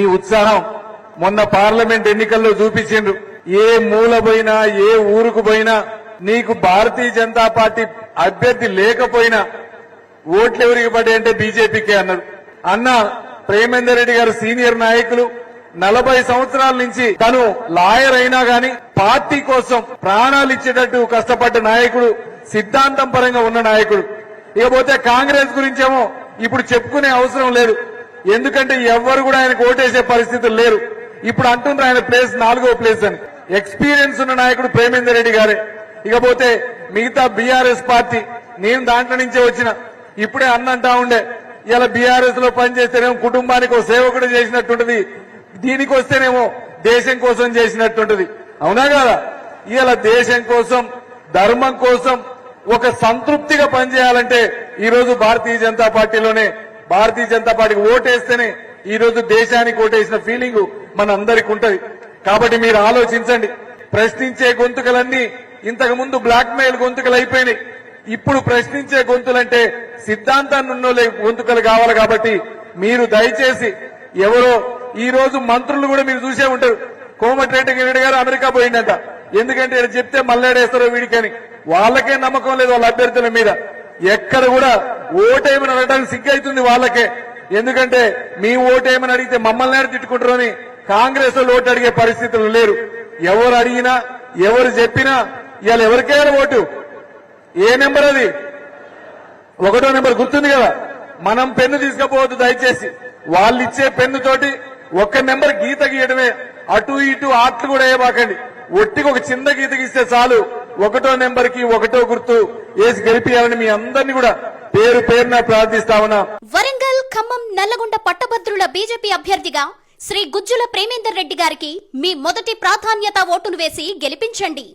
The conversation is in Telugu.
ఈ ఉత్సాహం మొన్న పార్లమెంట్ ఎన్నికల్లో చూపించిండ్రు. ఏ మూల పోయినా ఏ ఊరుకు పోయినా నీకు భారతీయ జనతా పార్టీ అభ్యర్థి లేకపోయినా ఓట్లు ఎవరికి పడ్డాయి అంటే బీజేపీకే అన్నారు. అన్న ప్రేమేందర్ రెడ్డి గారు సీనియర్ నాయకులు నలభై సంవత్సరాల నుంచి తను లాయర్ అయినా గాని పార్టీ కోసం ప్రాణాలు ఇచ్చేటట్టు కష్టపడ్డ నాయకుడు సిద్ధాంతం పరంగా ఉన్న నాయకుడు. ఇకపోతే కాంగ్రెస్ గురించేమో ఇప్పుడు చెప్పుకునే అవసరం లేదు. ఎందుకంటే ఎవ్వరు కూడా ఆయనకు ఓటేసే పరిస్థితులు లేరు. ఇప్పుడు అంటున్నారు ఆయన ప్లేస్ నాలుగో ప్లేస్ అని. ఎక్స్పీరియన్స్ ఉన్న నాయకుడు ప్రేమేందర్ రెడ్డి గారే. ఇకపోతే మిగతా బీఆర్ఎస్ పార్టీ నేను దాంట్లో నుంచే వచ్చిన ఇప్పుడే అన్నంటా ఉండే ఇలా బీఆర్ఎస్లో పనిచేస్తేనేమో కుటుంబానికి ఒక సేవకుడు చేసినట్టుంటది దీనికి వస్తేనేమో దేశం కోసం చేసినట్టుంటది. అవునా కదా? ఇలా దేశం కోసం ధర్మం కోసం ఒక సంతృప్తిగా పనిచేయాలంటే ఈ రోజు భారతీయ జనతా పార్టీలోనే భారతీయ జనతా పార్టీకి ఓటేస్తేనే ఈ రోజు దేశానికి ఓటేసిన ఫీలింగ్ మన అందరికి ఉంటది. కాబట్టి మీరు ఆలోచించండి. ప్రశ్నించే గొంతుకలన్నీ ఇంతకు ముందు బ్లాక్ మెయిల్ గొంతుకలు అయిపోయినాయి. ఇప్పుడు ప్రశ్నించే గొంతులంటే సిద్ధాంతాన్ని ఉన్నోలే గొంతుకలు కావాలి కాబట్టి మీరు దయచేసి ఎవరో ఈ రోజు మంత్రులు కూడా మీరు చూసే ఉంటారు. కోమటిరెడ్డి రెడ్డి గారు అమెరికా పోయిందంట ఎందుకంటే చెప్తే మల్లాడేస్తారో వీడికని వాళ్ళకే నమ్మకం లేదు వాళ్ళ అభ్యర్థుల మీద. ఎక్కడ కూడా ఓటేమని అడగడానికి సిగ్గైతుంది వాళ్ళకే. ఎందుకంటే మీ ఓటేమని అడిగితే మమ్మల్ని తిట్టుకుంటారని అని కాంగ్రెస్ వాళ్ళు ఓటు అడిగే పరిస్థితులు లేరు. ఎవరు అడిగినా ఎవరు చెప్పినా ఇవాళ ఎవరికైనా ఓటు? ఏ నెంబర్ అది? ఒకటో నెంబర్ గుర్తుంది కదా? మనం పెన్ను తీసుకపోవద్దు దయచేసి. వాళ్ళు ఇచ్చే పెన్ను తోటి ఒక్క నెంబర్ గీత గీయడమే అటు ఇటు ఆట్లు కూడా వేయబాకండి. ఒట్టికి ఒక చిన్న గీత గీస్తే చాలు. ఒకటో నెంబర్కి ఒకటో గుర్తు. వేసి గెలిపియాలని మీ అందరినీ కూడా పేరు పేరున ప్రార్థిస్తా ఉన్నా. వరంగల్ ఖమ్మం నల్లగొండ పట్టభద్రుల బీజేపీ అభ్యర్థిగా శ్రీ గుజ్జుల ప్రేమేందర్ రెడ్డి గారికి మీ మొదటి ప్రాధాన్యత ఓటును వేసి గెలిపించండి.